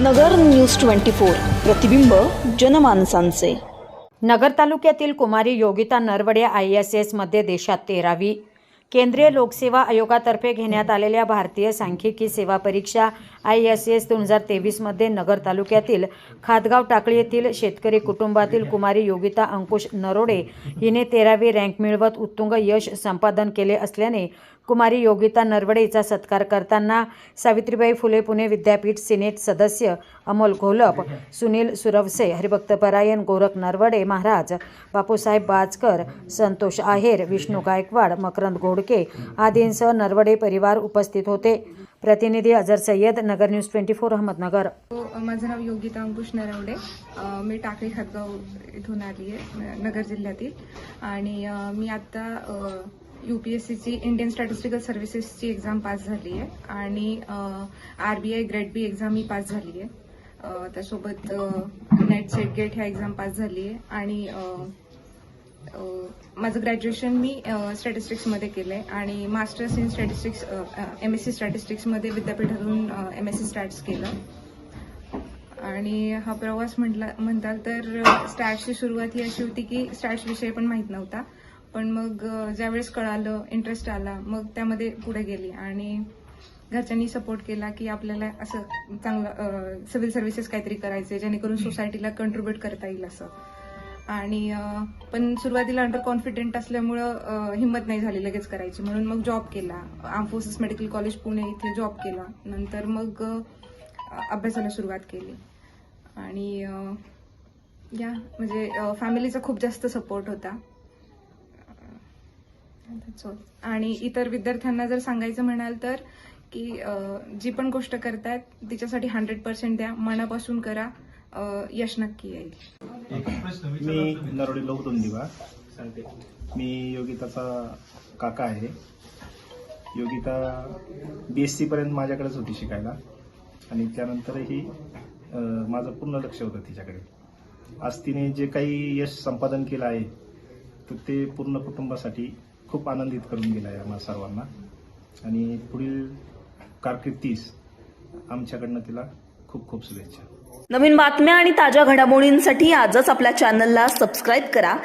नगर news twenty four प्रतिबिंब जनमानसांचे. नगर तालुक्यातील कुमारी योगिता नरवडे आय एस एसमध्ये देशात तेरावी. केंद्रीय लोकसेवा आयोगातर्फे घेण्यात आलेल्या भारतीय सांख्यिकी सेवा परीक्षा आय एस एस दोन हजार तेवीसमध्ये नगर तालुक्यातील खादगाव टाकळी येथील शेतकरी कुटुंबातील कुमारी योगिता अंकुश नरोडे हिने तेरावी रँक मिळवत उत्तुंग यश संपादन केले असल्याने कुमारी योगिता नरवडेचा सत्कार करताना सावित्रीबाई फुले पुणे विद्यापीठ सिनेट सदस्य अमोल घोलप सुनील सुरवसे हरिभक्त परायण गोरख नरवडे महाराज बापूसाहेब बाजकर संतोष आहेर विष्णू गायकवाड मकरंद घोडके आदींसह नरवडे परिवार उपस्थित होते. प्रतिनिधी Azhar Sayyad Nagar news twenty four Ahmednagar. हो, माझं नाव योगिता अंकुश नरवडे. मी टाकळी खातगाव इथून आली आहे नगर जिल्ह्यातील. आणि मी आत्ता यू पी एस सीची इंडियन स्टॅटिस्टिकल सर्व्हिसेसची एक्झाम पास झाली आहे आणि R B I grade B exam he pass झाली आहे त्यासोबत नेट सेट गेट ह्या एक्झाम पास झाली आहे आणि माझं ग्रॅज्युएशन मी स्टॅटिस्टिक्समध्ये केलं आहे आणि masters in statistics M S C स्टॅटिस्टिक्समध्ये विद्यापीठातून एम एस सी स्टॅट्स केलं. आणि हा प्रवास म्हटला म्हणताल तर स्टॅट्सची सुरुवात ही अशी होती की स्टॅट्स विषय पण माहीत नव्हता. पण मग ज्यावेळेस कळालं इंटरेस्ट आला मग त्यामध्ये पुढे गेली. आणि घरच्यांनी सपोर्ट केला की आपल्याला असं चांगलं सिव्हिल सर्व्हिसेस काहीतरी करायचे जेणेकरून सोसायटीला कंट्रीब्युट करता येईल असं. आणि पण सुरुवातीला अंडर कॉन्फिडेंट असल्यामुळं हिंमत नाही झाली लगेच करायची. म्हणून मग जॉब केला. Arm forces medical college Pune इथे जॉब केला. नंतर मग अभ्यासाला सुरुवात केली. आणि या. म्हणजे फॅमिलीचा खूप जास्त सपोर्ट होता. आणि इतर विद्यार्थ्यांना जर सांगायचं म्हणाल तर की जी पण गोष्ट करतायत तिच्यासाठी हंड्रेड पर्सेंट द्या. मनापासून करा. यश नक्की येईल. मी नरोडे लोकदोन दिवा मी योगिताचा काका आहे. योगिता बी एस सीपर्यंत माझ्याकडेच होती शिकायला. आणि त्यानंतरही माझं पूर्ण लक्ष होतं तिच्याकडे. आज तिने जे काही यश संपादन केलं आहे तर ते पूर्ण कुटुंबासाठी खूप आनंदित करून गेला आहे आम्हाला सर्वांना. आणि पुढील कारकिर्दीस आमच्याकडनं तिला खूप खूप शुभेच्छा. नवीन बातम्या आणि ताज्या घडामोडींसाठी आजच आपल्या चॅनलला सबस्क्राईब करा.